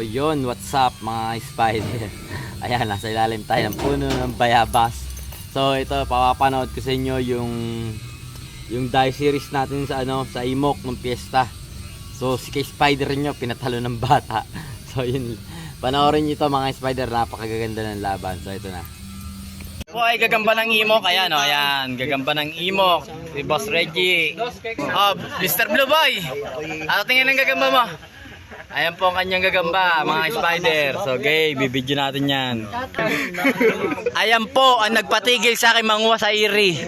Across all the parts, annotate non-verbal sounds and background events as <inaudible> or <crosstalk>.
So yun, what's up mga spider? <laughs> Ayan, nasa ilalim tayo ng puno ng bayabas. So ito, papapanood ko sa inyo yung yung die series natin sa ano sa Imok ng piyesta. So si kay Spider nyo pinatalo ng bata. <laughs> So yun, panoorin nyo ito mga spider, napakagaganda ng laban. So ito na. Po ay gagamba ng Imok, ayan o, ayan, gagamba ng Imok, si Boss Reggie. Oh, Mr. Blue Boy, ano tingin ng gagamba mo? Ayan po ang kanyang gagamba, mga spider. So, okay, bibidyo natin yan. Ayan po ang nagpatigil sa akin manguha sa iri.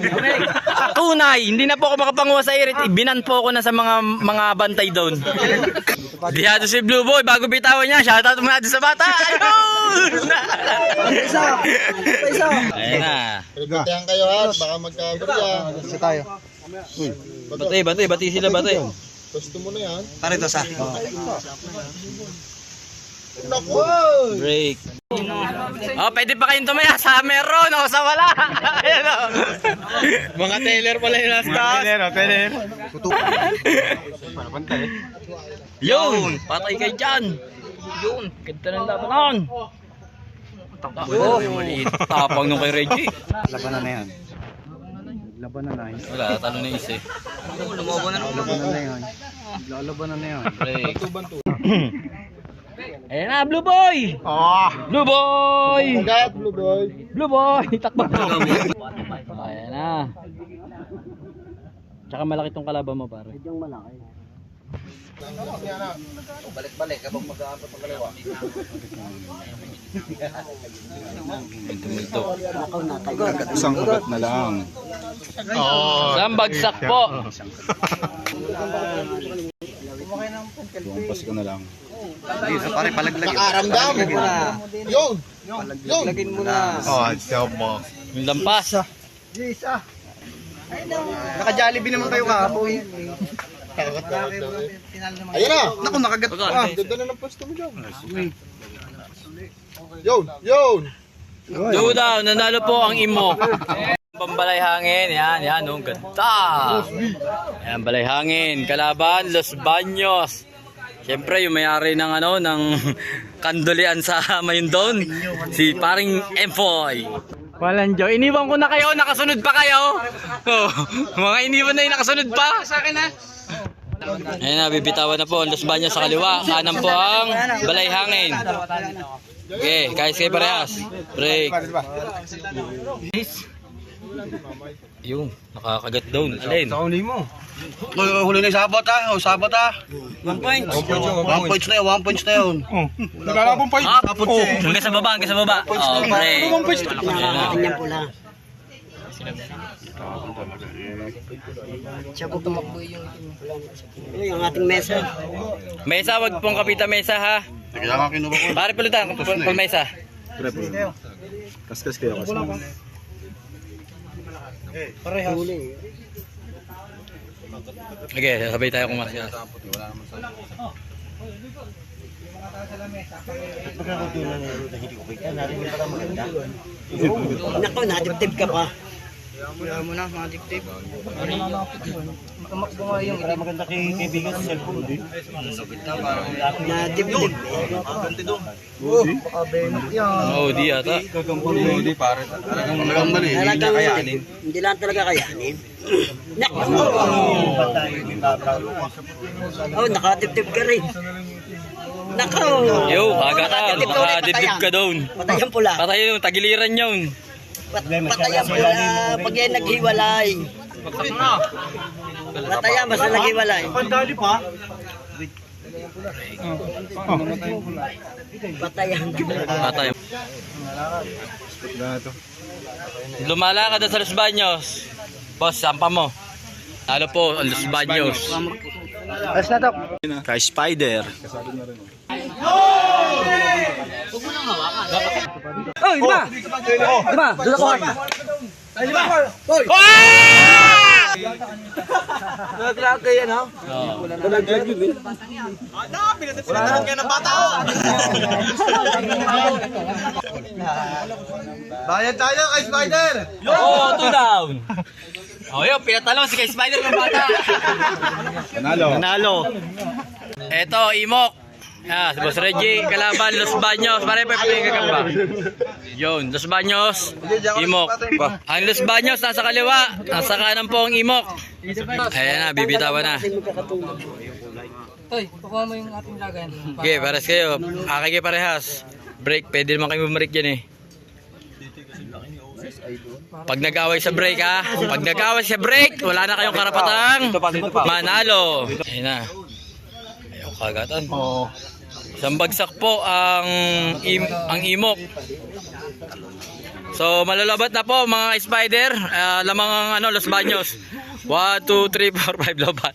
Tunay, hindi na po ako makapanguha sa iri. Binan po ako na sa mga mga bantay doon. Dihado si Blue Boy, bago bitawan niya, shoutout mo natin sa bata. Ayun! Ayan na. Pagkatihan kayo ha, baka magkabarya. Kasi tayo. Bati, bati, bati sila, bati. Gusto mo na yan. Parito sa. Naku! Break. Oh, pwede pa kayong tumaya sa meron o sa wala. <laughs> Ayan o. Mga Taylor pala yung last cast. Taylor, Taylor. Yun, patay kay Jan. Yun, ganda ng labanan. Oh, maliit. Tapang nung kay Reggie. Labanan na yan. Labanan na yan. Wala, talo na isa. Labanan na yan. Lalabanan na yan. Break. <clears throat> Ayan na, Blue Boy! Oh! Blue Boy! Agad, Blue Boy. Blue Boy! <laughs> Takbo! Ayan na. Tsaka malaki tong kalaban mo, pare. Balik-balik, kapag mag-aapat ng kalawa. Multo. Isang ugat na lang. Isang bagsak po. Lumpas ko na lang. Nakaramdam! Yun! Yun! Lagin mo na. Oh, stop mo. Yung lampas. Naka-jollibee naman kayo kahapon. Ayun na! Naku, nakagat Ah, ganda na ng pwesto mo dyan. Yun! Yun! Duda, nanalo po ang imo. Pambalay hangin, yan, yan, oh, ganda. Yan, balay hangin, kalaban, Los Baños. Siyempre, yung may-ari ng ano, ng <laughs> kandulian sa Mayundon, si paring Empoy. Walang Diyo. Iniwan ko na kayo, nakasunod pa kayo. Oh, <laughs> mga iniwan na yung nakasunod pa. Sa akin na. Ayun na, bibitawan na po ang Los Baños sa kaliwa. Kanan po ang balay hangin. Okay, guys, kayo parehas. Break. Yung, nakakagat down. Alin? huli mo. Huli na yung sabot ha. O sabot ha. One point. One points na yun. One points na yun. Naglalabong pa Up. Hanggang sa baba, hanggang sa baba. Oh, break. Ayan na. Yung ating mesa. Mesa, wag pong kapita mesa ha. Kaya nga kinuha ko. Pare pulutan, pul mesa. Kaskas kayo kasi. Okay, sabay tayo kumakas. Naku, nadiptip ka pa. Nadiptip. Oh, di ata. Hindi pare. Talagang mali. Talagang hindi lang talaga kayanin. <laughs> Naku. Oh, nakatiptip ka rin. Naku. Yo, agatan. Makadibdib ka doon. Patay ang pula. Patay yung tagiliran yun. Pat- Patay ang pula. Pag yan naghiwalay. Patay ang basta naghiwalay. Pandali pa. Patay ang Patay. Lumala ka doon sa Los Baños. Boss, sampa mo. Talo po, ang Los Baños. Kay Spider. Oh, di ba? Di ba? Doon ako. Bayad tayo kay Spider. Oh, two down. Oh, yun, pinatalo si kay Spider ng bata. Nanalo. Nanalo. Eto, Imok. Ah, si Boss Reggie, kalaban, Los Baños. Pare pa yung kakamba. Yun, Los Baños, Imok. Ang Los Baños nasa kaliwa, nasa kanan po ang Imok. Ayan na, bibitawan na. Toy, kukuha mo yung ating lagayan. Okay, pares kayo. Akay kayo parehas. Break, pwede naman kayo bumalik dyan eh. Pag nag-away sa break ha, pag nag-away sa break, wala na kayong karapatang manalo. Ayun na. Ayaw kagatan. Isang bagsak po ang im ang imok. So malalabat na po mga spider, Ah, lamang ang ano Los Baños. 1 2 3 4 5 labat.